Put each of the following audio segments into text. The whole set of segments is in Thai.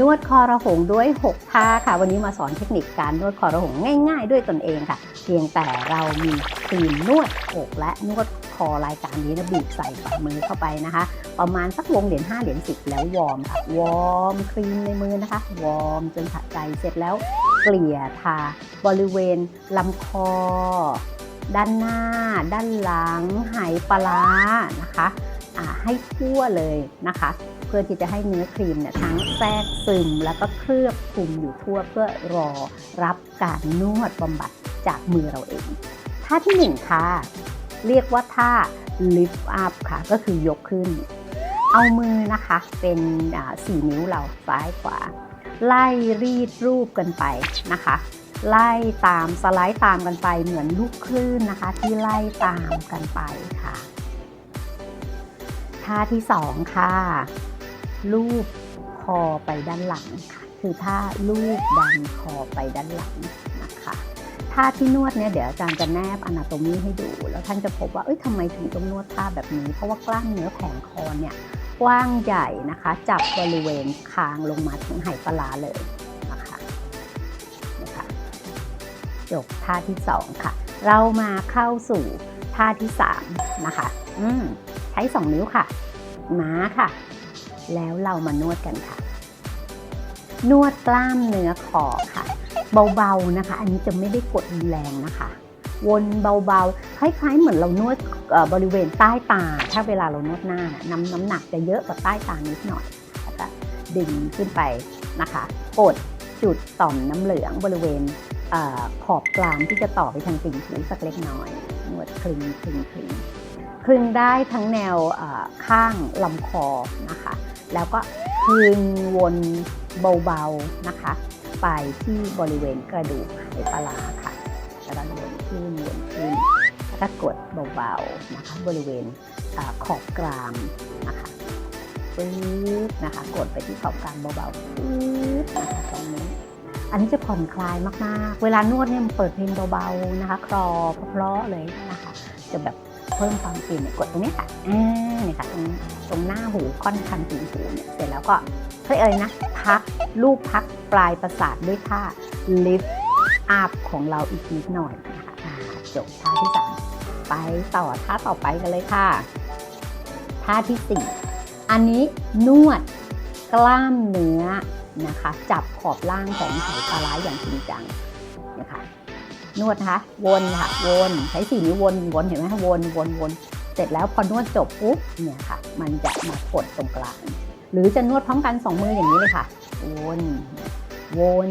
นวดคอระหงด้วย6ท่าค่ะ วันนี้มาสอนเทคนิคการนวดคอระหงง่าย ๆ ด้วยตนเองค่ะ เพียงแต่เรามีครีมนวดอกและนวดคอรายการนี้นะบีบใส่ฝ่ามือเข้าไปนะคะ ประมาณสักวงเหรียญ5เหรียญ10 แล้ววอร์มค่ะวอร์มครีมในมือนะคะ วอร์มจนสะใจเสร็จแล้วเกลี่ยทาบริเวณลำคอ ด้านหน้า ด้านหลังไหปลาร้านะคะ ให้ทั่วเลยนะคะ เพื่อที่จะให้เนื้อครีมเนี่ยทั้งแทรกซึมแล้วก็เคลือบคลุมอยู่ทั่วเพื่อรอรับการนวดบำบัดจากมือเราเองท่าที่หนึ่งค่ะ เรียกว่าท่า lift up ค่ะ ก็คือยกขึ้น เอามือนะคะเป็นสี่นิ้วเราซ้ายขวา ไล่รีดรูปกันไปนะคะไล่ตามสไลด์ตามกันไปเหมือนลูกคลื่นนะคะ ที่ไล่ตามกันไปค่ะ ท่าที่สองค่ะ ลูบคอไปด้านหลังค่ะ คือท่าลูบดันคอไปด้านหลังนะคะท่าที่นวดเนี่ยเดี๋ยวอาจารย์จะแนบอนาโตมีให้ดู แล้วท่านจะพบว่าเอ้ยทำไมถึงต้องนวดท่าแบบนี้ เพราะว่ากล้ามเนื้อแขนคอเนี่ยกว้างใหญ่นะคะ จับบริเวณคางลงมาถึงไหปลาร้าเลยนะคะนะคะจบท่าที่สองค่ะ เรามาเข้าสู่ท่าที่สามนะคะ อืม ช้สองนิ้วค่ะม้าค่ะ แล้วเรามานวดกันค่ะ นวดกล้ามเนื้อคอค่ะ เบาๆนะคะ อันนี้จะไม่ได้กดแรงนะคะ วนเบาๆคล้ายๆ เหมือนเรานวดบริเวณใต้ตา ถ้าเวลาเรานวดหน้าน้ำน้ำหนักจะเยอะกว่าใต้ตานิดหน่อยแล้วก็ดึงขึ้นไปนะคะ กดจุดต่อมน้ำเหลืองบริเวณอขอบกลางที่จะต่อไปทางติ่งหูสักเล็กน้อยนวดคลึงคลึงคลึง คลึงได้ทั้งแนวข้างลำคอนะคะ แล้วก็คลึงวนเบาๆนะคะ ไปที่บริเวณกระดูกไหปลาค่ะแล้วก็วนขึ้นวนขึ้นแล้วก็กดเบาๆนะคะบริเวณอขอบกรามนะคะปึ๊บนะคะ กดไปที่ขอบกรามเบาๆปึ๊บนะคะตรงนี้อันนี้จะผ่อนคลายมากๆ เวลานวดเนี่ยมันเปิดเพลงเบาๆนะคะ คลอเพราะๆเลยนะคะ จะแบบ เพิ่มความฟินเนี่ยกดตรงนี้ค่ะอ่าเนี่ยค่ะตรงตรงหน้าหูค่อนข้างถึงหูเนี่ยเสร็จแล้วก็เฮ้ยเอ่ยนะ พักลูกพักปลายประสาทด้วยท่า lift up ของเราอีกนิดหน่อยนะคะอ่าจบท่าที่สามไปต่อท่าต่อไปกันเลยค่ะท่าที่สี่อันนี้นวดกล้ามเนื้อนะคะ จับขอบล่างของไหปลาร้าอย่างจริงจังนะคะ นวดนะคะ วนค่ะ วนใช้สี่นิ้ววนวนเห็นไหมคะวนวนวนเสร็จแล้วพอนวดจบปุ๊บเนี่ยค่ะ มันจะมากดตรงกลาง หรือจะนวดพร้อมกันสองมืออย่างนี้เลยค่ะ วนวน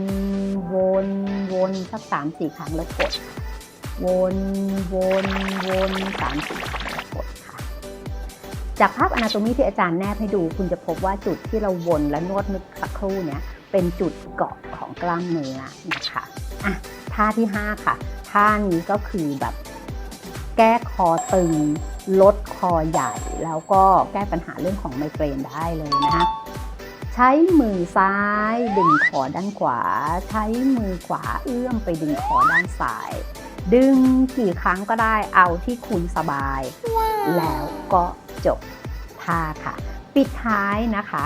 วนวนสักสามสี่ครั้งแล้วกด วนวนวนสามสี่ครั้งแล้วกดค่ะ จากภาพอนาโตมีที่อาจารย์แนบให้ดู คุณจะพบว่าจุดที่เราวนและนวดนึกสักครู่เนี้ยเป็นจุดเกาะของกล้ามเนื้อนะคะอะ ท่าที่ 5 ค่ะ ท่านี้ก็คือแบบแก้คอตึง ลดคอใหญ่ แล้วก็แก้ปัญหาเรื่องของไมเกรนได้เลยนะคะใช้มือซ้ายดึงคอด้านขวา ใช้มือขวาเอื้อมไปดึงคอด้านซ้าย ดึงกี่ครั้งก็ได้เอาที่คุณสบาย แล้วก็จบท่าค่ะ ปิดท้ายนะคะ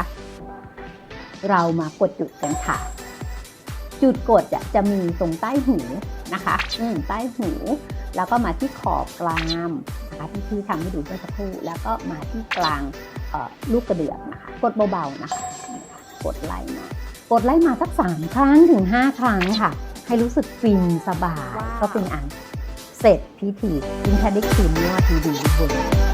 เรามากดจุดกันค่ะ จุดกดจะจะมีตรงใต้หูนะคะ อืมใต้หู แล้วก็มาที่ขอบกรามนะคะที่พี่ทำให้ดูเมื่อสักครู่ แล้วก็มาที่กลางเอ่อลูกกระเดือกนะคะ กดเบาๆนะคะนี่ค่ะกดไล่มากดไล่มาสักสามครั้งถึง5ครั้งค่ะ ให้รู้สึกฟินสบายว้าวก็เป็นอันเสร็จพิธีกินแค่ได้ครีมนวดดีๆเวิร์